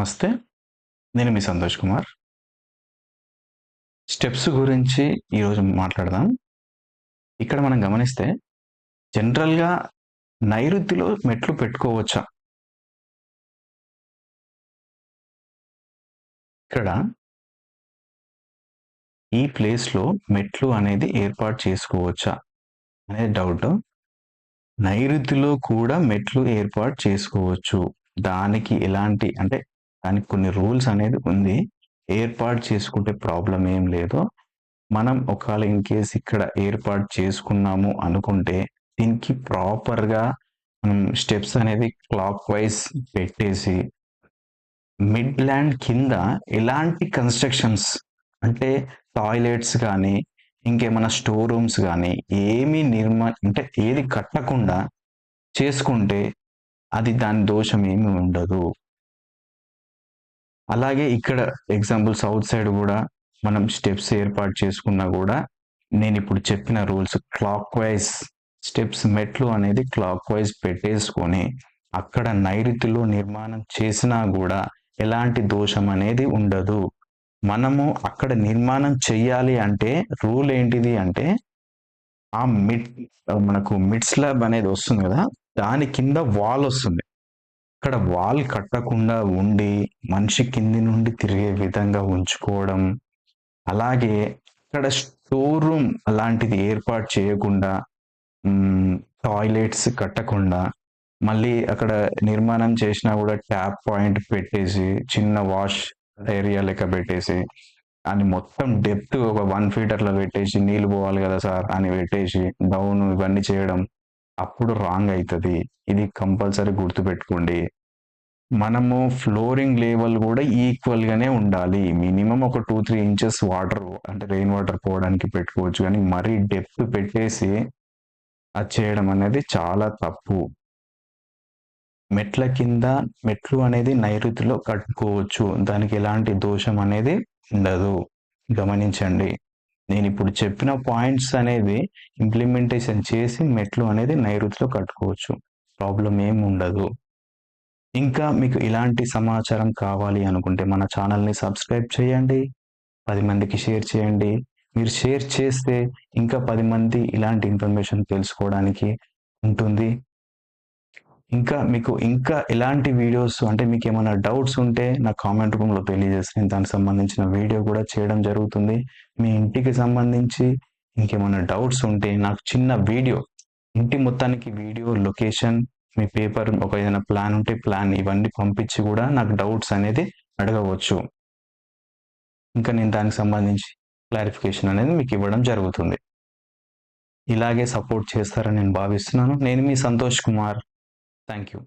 నమస్తే నేను మీ సంతోష్ కుమార్. స్టెప్స్ గురించి ఈరోజు మాట్లాడదాం. ఇక్కడ మనం గమనిస్తే జనరల్గా నైరుతిలో మెట్లు పెట్టుకోవచ్చా? ఇక్కడ ఈ ప్లేస్లో మెట్లు అనేది ఏర్పాటు చేసుకోవచ్చా అనే డౌట్. నైరుతిలో కూడా మెట్లు ఏర్పాటు చేసుకోవచ్చు. దానికి ఎలాంటి అంటే దానికి కొన్ని రూల్స్ అనేది ఉంది. ఏర్పాటు చేసుకుంటే ప్రాబ్లం ఏం లేదు. మనం ఒకవేళ ఇన్ కేస్ ఇక్కడ ఏర్పాటు చేసుకున్నాము అనుకుంటే దీనికి ప్రాపర్గా మనం స్టెప్స్ అనేది క్లాక్ వైజ్ పెట్టేసి మిడ్ ల్యాండ్ కింద ఎలాంటి కన్స్ట్రక్షన్స్ అంటే టాయిలెట్స్ కానీ ఇంకేమైనా స్టోర్ రూమ్స్ కానీ ఏమీ నిర్మా అంటే ఏది కట్టకుండా చేసుకుంటే అది దాని దోషం ఏమి ఉండదు. అలాగే ఇక్కడ ఎగ్జాంపుల్ సౌత్ సైడ్ కూడా మనం స్టెప్స్ ఏర్పాటు చేసుకున్నా కూడా నేను ఇప్పుడు చెప్పిన రూల్స్ క్లాక్ వైజ్ స్టెప్స్ మెట్లు అనేది క్లాక్ వైజ్ పెట్టేసుకొని అక్కడ నైరుతిలో నిర్మాణం చేసినా కూడా ఎలాంటి దోషం అనేది ఉండదు. మనము అక్కడ నిర్మాణం చెయ్యాలి అంటే రూల్ ఏంటిది అంటే ఆ మిడ్ మనకు మిడ్ స్లాబ్ అనేది వస్తుంది కదా దాని కింద వాల్ వస్తుంది. ఇక్కడ వాల్ కట్టకుండా ఉండి మనిషి కింది నుండి తిరిగే విధంగా ఉంచుకోవడం అలాగే ఇక్కడ స్టోర్ రూమ్ అలాంటిది ఏర్పాటు చేయకుండా టాయిలెట్స్ కట్టకుండా మళ్ళీ అక్కడ నిర్మాణం చేసినా కూడా ట్యాప్ పాయింట్ పెట్టేసి చిన్న వాష్ ఏరియా లెక్క పెట్టేసి అని మొత్తం డెప్త్ ఒక వన్ ఫీటర్లో పెట్టేసి నీళ్ళు పోవాలి కదా సార్ అని పెట్టేసి డౌన్ ఇవన్నీ చేయడం అప్పుడు రాంగ్ అవుతుంది ఇది కంపల్సరీ గుర్తుపెట్టుకోండి. మనము ఫ్లోరింగ్ లెవెల్ కూడా ఈక్వల్గానే ఉండాలి. మినిమం ఒక టూ త్రీ ఇంచెస్ వాటర్ అంటే రెయిన్ వాటర్ పోవడానికి పెట్టుకోవచ్చు. కానీ మరీ డెప్త్ పెట్టేసి అది చేయడం అనేది చాలా తప్పు. మెట్ల కింద మెట్లు అనేది నైరుతిలో కట్టుకోవచ్చు. దానికి ఎలాంటి దోషం అనేది ఉండదు. గమనించండి. నేను ఇప్పుడు చెప్పిన పాయింట్స్ అనేది ఇంప్లిమెంటేషన్ చేసి మెట్లు అనేది నైరుతిలో కట్టుకోవచ్చు. ప్రాబ్లం ఏం ఉండదు. ఇంకా మీకు ఇలాంటి సమాచారం కావాలి అనుకుంటే మన ఛానల్ని సబ్స్క్రైబ్ చేయండి. పది మందికి షేర్ చేయండి. మీరు షేర్ చేస్తే ఇంకా పది మంది ఇలాంటి ఇన్ఫర్మేషన్ తెలుసుకోవడానికి ఉంటుంది. ఇంకా మీకు ఇంకా ఎలాంటి వీడియోస్ అంటే మీకు ఏమైనా డౌట్స్ ఉంటే నా కామెంట్ రూమ్లో తెలియజేస్తే నేను దానికి సంబంధించిన వీడియో కూడా చేయడం జరుగుతుంది. మీ ఇంటికి సంబంధించి ఇంకేమైనా డౌట్స్ ఉంటే నాకు చిన్న వీడియో ఇంటి మొత్తానికి వీడియో లొకేషన్ మీ పేపర్ ఒక ఏదైనా ప్లాన్ ఉంటే ప్లాన్ ఇవన్నీ పంపించి కూడా నాకు డౌట్స్ అనేది అడగవచ్చు. ఇంకా నేను దానికి సంబంధించి క్లారిఫికేషన్ అనేది మీకు ఇవ్వడం జరుగుతుంది. ఇలాగే సపోర్ట్ చేస్తారని నేను భావిస్తున్నాను. నేను మీ సంతోష్ కుమార్. Thank you.